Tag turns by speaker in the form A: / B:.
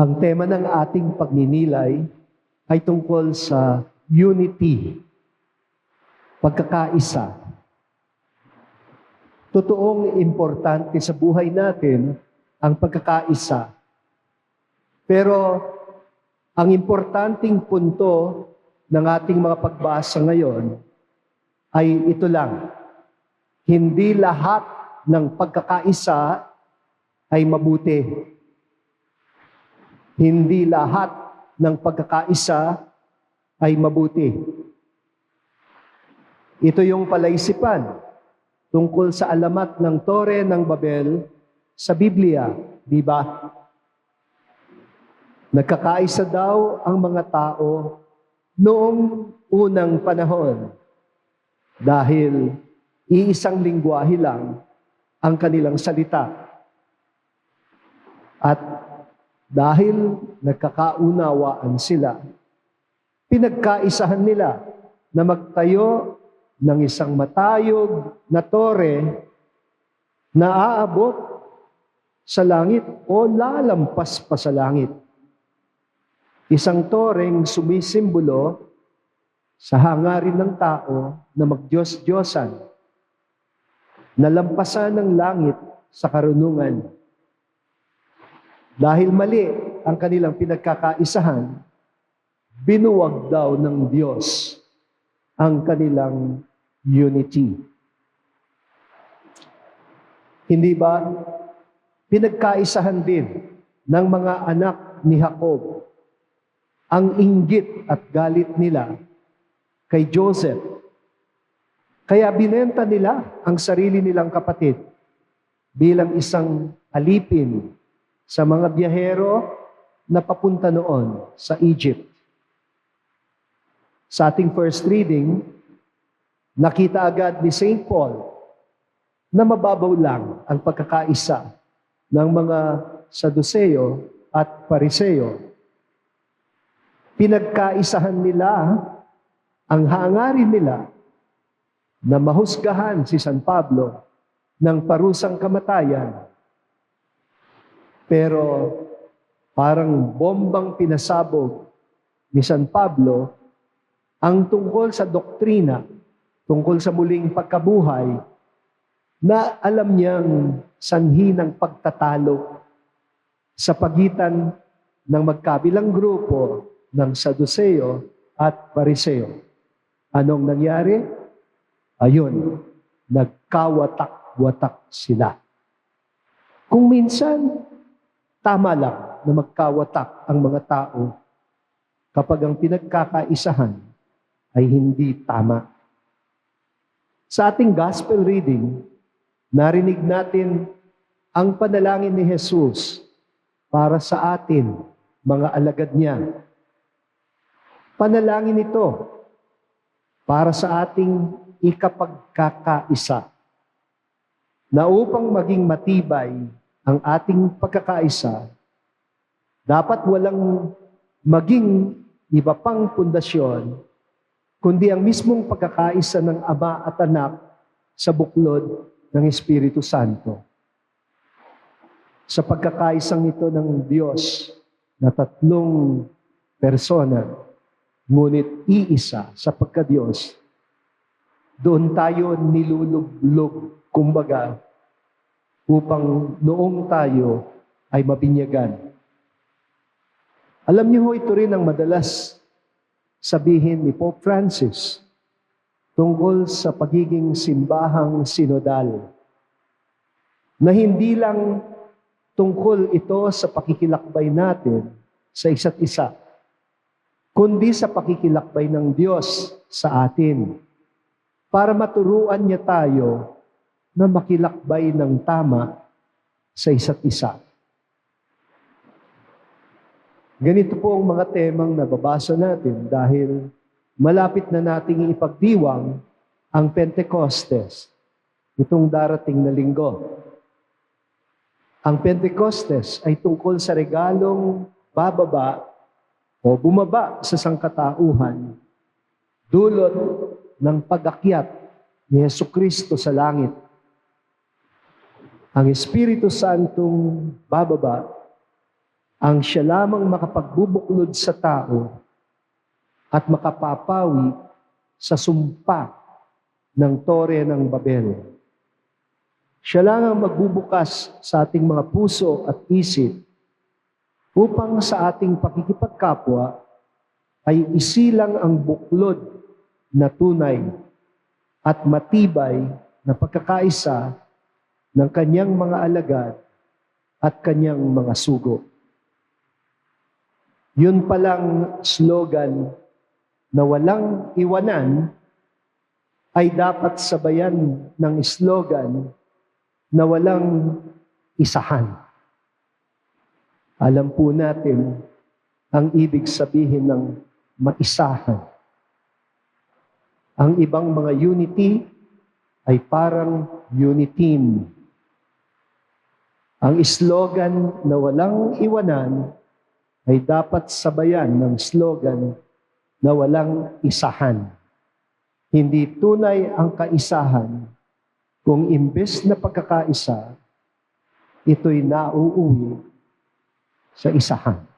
A: Ang tema ng ating pagninilay ay tungkol sa unity, pagkakaisa. Totoong importante sa buhay natin ang pagkakaisa. Pero ang importanteng punto ng ating mga pagbasa ngayon ay ito lang. Hindi lahat ng pagkakaisa ay mabuti. Hindi lahat ng pagkakaisa ay mabuti. Ito yung palaisipan tungkol sa alamat ng Tore ng Babel sa Biblia, di ba? Nagkakaisa daw ang mga tao noong unang panahon dahil iisang lingwahe lang ang kanilang salita. At dahil nagkakaunawaan sila, pinagkaisahan nila na magtayo ng isang matayog na tore na aabot sa langit o lalampas pa sa langit. Isang toreng sumisimbolo sa hangarin ng tao na magdiyos-diyosan, nalampasan ng langit sa karunungan. Dahil mali ang kanilang pinagkakaisahan, binuwag daw ng Diyos ang kanilang unity. Hindi ba pinagkaisahan din ng mga anak ni Jacob ang inggit at galit nila kay Joseph. Kaya binenta nila ang sarili nilang kapatid bilang isang alipin sa mga biyahero na papunta noon sa Egypt. Sa ating first reading, nakita agad ni St. Paul na mababaw lang ang pagkakaisa ng mga Saduseo at Pariseo. Pinagkaisahan nila ang hangarin nila na mahusgahan si San Pablo ng parusang kamatayan. Pero parang bombang pinasabog ni San Pablo ang tungkol sa doktrina, tungkol sa muling pagkabuhay, na alam niyang sanhi ng pagtatalo sa pagitan ng magkabilang grupo ng Saduseo at Pariseo. Anong nangyari? Ayun, nagkawatak-watak sila. Kung minsan, tama lang na magkawatak ang mga tao kapag ang pinagkakaisahan ay hindi tama. Sa ating gospel reading, narinig natin ang panalangin ni Jesus para sa atin, mga alagad niya. Panalangin ito para sa ating ikapagkakaisa na upang maging matibay ang ating pagkakaisa, dapat walang maging iba pang pundasyon kundi ang mismong pagkakaisa ng Ama at Anak sa buklod ng Espiritu Santo. Sa pagkakaisang ito ng Diyos na tatlong persona, ngunit iisa sa pagka-Diyos, doon tayo nilulublog, kumbaga, upang noong tayo ay mabinyagan. Alam niyo ho, ito rin ang madalas sabihin ni Pope Francis tungkol sa pagiging simbahang sinodal. Na hindi lang tungkol ito sa pakikilakbay natin sa isa't isa, kundi sa pakikilakbay ng Diyos sa atin para maturuan niya tayo na makilakbay ng tama sa isa't isa. Ganito po ang mga temang nababasa natin dahil malapit na nating ipagdiwang ang Pentecostes, itong darating na linggo. Ang Pentecostes ay tungkol sa regalong bababa o bumaba sa sangkatauhan dulot ng pag-akyat ni Yesu Kristo sa langit. Ang Espiritu Santong bababa ang siya lamang makapagbubuklod sa tao at makapapawi sa sumpa ng tore ng Babel. Siya lang ang magbubukas sa ating mga puso at isip upang sa ating pakikipagkapwa ay isilang ang buklod na tunay at matibay na pagkakaisa ng kanyang mga alagad at kanyang mga sugo. Yun palang slogan na walang iwanan ay dapat sabayan ng slogan na walang isahan. Alam po natin ang ibig sabihin ng maisahan. Ang ibang mga unity ay parang uniteam. Ang slogan na walang iwanan ay dapat sabayan ng slogan na walang isahan. Hindi tunay ang kaisahan kung imbes na pagkakaisa, ito'y nauuwi sa isahan.